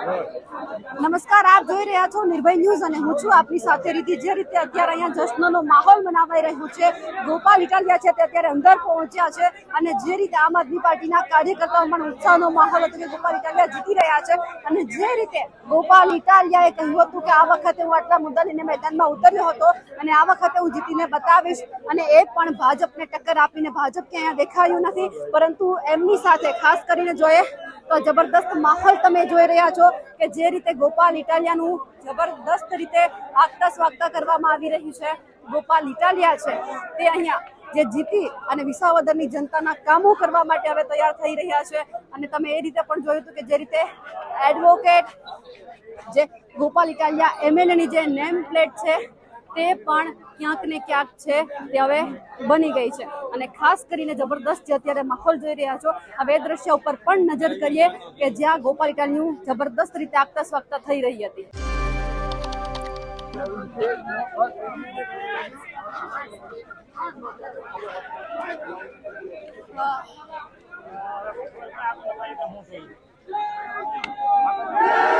નમસ્કાર, આપ જોઈ રહ્યા છો નિર્ભય ન્યૂઝ અને હું છું આપની સાથે રીતિ જે રીતે અત્યારે અહીંયા જશ્નનો માહોલ મનાવાઈ રહ્યો છે, ગોપાલ ઇટાલિયા છે તે અત્યારે અંદર પહોંચ્યા છે અને જે રીતે આમ આદમી પાર્ટીના કાર્યકર્તાઓમાં ઉત્સાહનો માહોલ હતો ગોપાલ ઇટાલિયા જીતી રહ્યા છે અને જે રીતે ગોપાલ ઇટાલિયાએ કહ્યું હતું કે આ વખતે હું આટલા મુદ્દા લઈને મેદાનમાં ઉતર્યો હતો અને આ વખતે હું જીતીને બતાવીશ અને એ પણ ભાજપને ટક્કર આપીને ભાજપ કે અહીંયા દેખાયું નથી, પરંતુ એમની સાથે ખાસ કરીને જોઈએ તો જબરદસ્ત માહોલ તમે જોઈ રહ્યા છો કે જે રીતે ગોપાલ ઇટાલિયાનું જબરદસ્ત રીતે આગતા સ્વાગતા કરવામાં આવી રહ્યું છે. ગોપાલ ઇટાલિયા છે તે અહીંયા જે જીતી અને વિસાવદરની જનતાના કામો કરવા માટે હવે તૈયાર થઈ રહ્યા છે. અને તમે એ રીતે પણ જોયું હતું કે જે રીતે એડવોકેટ જે ગોપાલ ઇટાલિયા એમએલએની જે નેમ પ્લેટ છે તે પણ ક્યાંક ને ક્યાંક છે, તે હવે બની ગઈ છે અને ખાસ કરીને જબરદસ્ત જે અત્યારે માહોલ જોઈ રહ્યા છો હવે એ દ્રશ્ય ઉપર પણ નજર કરીએ કે જ્યાં ગોપાલિકાનું જબરદસ્ત રીતે આપતા સ્વાગતા થઈ રહી હતી Thank.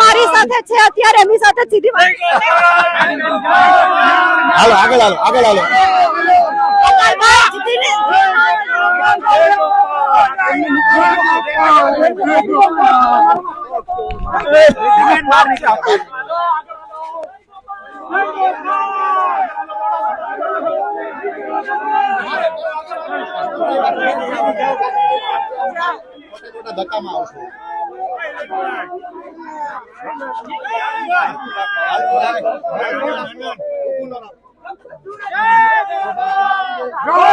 મારી સાથે છે અત્યારે એમની સાથે સીધી વાત હાલો આગળ હાલો આગળ હાલો. ગોપાલભાઈ જીતીને ધક્કા માં આવશે Go!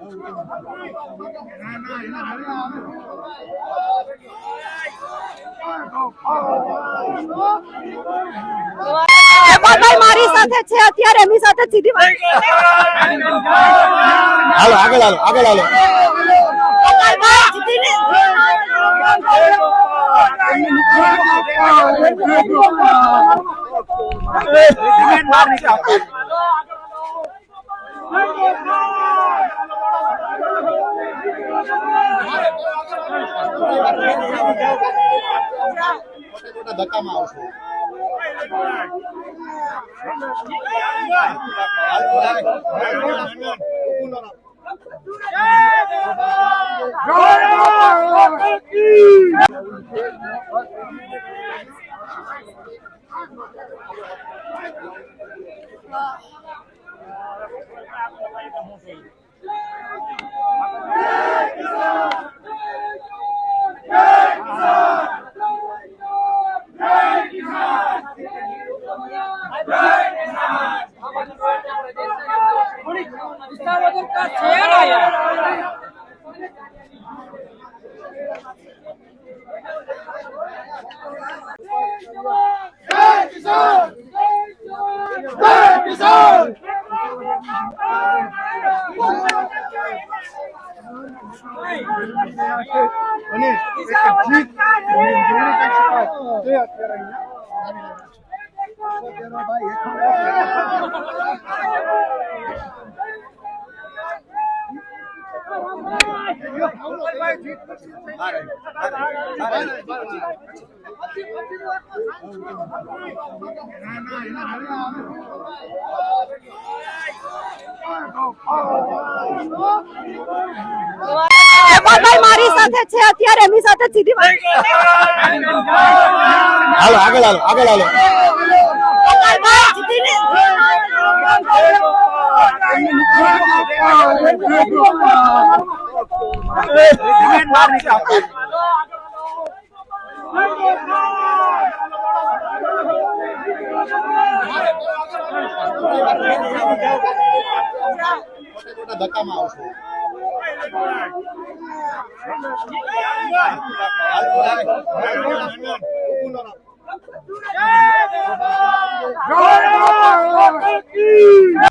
અત્યારે અહીંયા હેમંતભાઈ મારી સાથે છે અત્યારે એમની સાથે સીધી વાત હાલો આગળ હાલો આગળ હાલો ગોપાલભાઈ જીતીને ધક્કામાં આવશે Wow. અને એક જીત અને જોડી કહી શકાય તે અત્યારે અહીંયા મારી સાથે છે અત્યારે એમની સાથે જ સીધી વાત હાલો આગળ હાલો આગળ હાલો. જીતીને. ધક્કામાં આવશે જય